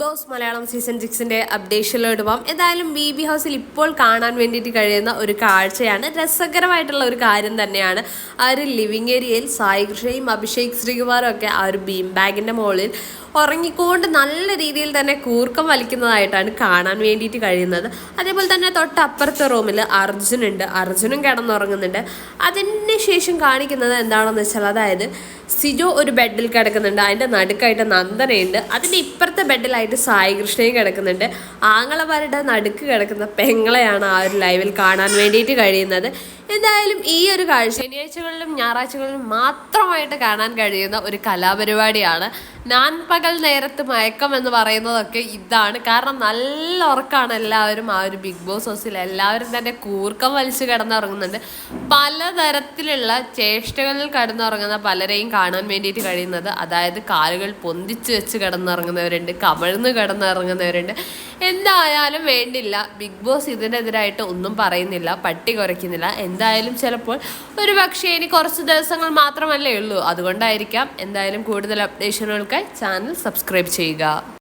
Boss Malayalam season സിക്സിന്റെ അപ്ഡേഷനിലോട്ട് പോകാം എന്തായാലും ബി ബി ഹൗസിൽ ഇപ്പോൾ കാണാൻ വേണ്ടിയിട്ട് കഴിയുന്ന ഒരു കാഴ്ചയാണ്. രസകരമായിട്ടുള്ള ഒരു കാര്യം തന്നെയാണ് ആ ഒരു ലിവിങ് ഏരിയയിൽ സായി കൃഷ്ണയും അഭിഷേക് ശ്രീകുമാറും ഒക്കെ ആ ഒരു ബീം ബാഗിന്റെ മുകളിൽ ഉറങ്ങിക്കൊണ്ട് നല്ല രീതിയിൽ തന്നെ കൂർക്കം വലിക്കുന്നതായിട്ടാണ് കാണാൻ വേണ്ടിയിട്ട് കഴിയുന്നത്. അതേപോലെ തന്നെ തൊട്ടപ്പുറത്തെ റൂമിൽ അർജുൻ ഉണ്ട് അർജുനും കിടന്നുറങ്ങുന്നുണ്ട്. അതിന് ശേഷം കാണിക്കുന്നത് എന്താണെന്ന് വെച്ചാൽ അതായത് സിജോ ഒരു ബെഡിൽ കിടക്കുന്നുണ്ട്. അതിന്റെ നടുക്കായിട്ട് നന്ദനയുണ്ട്. അതിന്റെ ഇപ്പുറത്തെ ബെഡിലായിട്ട് സായി കൃഷ്ണയും കിടക്കുന്നുണ്ട്. ആങ്ങളമാരുടെ നടുക്ക് കിടക്കുന്ന പെങ്ങളെയാണ് ആ ഒരു ലൈവിൽ കാണാൻ വേണ്ടിയിട്ട് കഴിയുന്നത്. എന്തായാലും ഈ ഒരു കാഴ്ച ശനിയാഴ്ചകളിലും ഞായറാഴ്ചകളിലും മാത്രമായിട്ട് കാണാൻ കഴിയുന്ന ഒരു കലാപരിപാടിയാണ്. നാൻ പകൽ നേരത്ത് മയക്കം എന്ന് പറയുന്നതൊക്കെ ഇതാണ്. കാരണം നല്ല ഉറക്കാണ് എല്ലാവരും ആ ഒരു ബിഗ് ബോസ് ഹൗസിൽ. എല്ലാവരും തന്നെ കൂർക്കം വലിച്ചു കിടന്നുറങ്ങുന്നുണ്ട്. പലതരത്തിലുള്ള ചേഷ്ടകളിൽ കിടന്നുറങ്ങുന്ന പലരെയും കാണാൻ വേണ്ടിയിട്ട് കഴിയുന്നത്. അതായത് കാലുകൾ പൊന്തിച്ച് വെച്ച് കിടന്നുറങ്ങുന്നവരുണ്ട് കമഴ്ന്ന് കിടന്നുറങ്ങുന്നവരുണ്ട്. എന്തായാലും വേണ്ടില്ല. ബിഗ് ബോസ് ഇതിനെതിരായിട്ട് ഒന്നും പറയുന്നില്ല പട്ടി കുറയ്ക്കുന്നില്ല. എന്തായാലും ചിലപ്പോൾ ഒരു പക്ഷേ ഇനി കുറച്ച് ദിവസങ്ങൾ മാത്രമല്ലേ ഉള്ളൂ. അതുകൊണ്ടായിരിക്കാം എന്തായാലും കൂടുതൽ അപ്ഡേഷനുകൾക്കായി ചാനൽ സബ്സ്ക്രൈബ് ചെയ്യുക.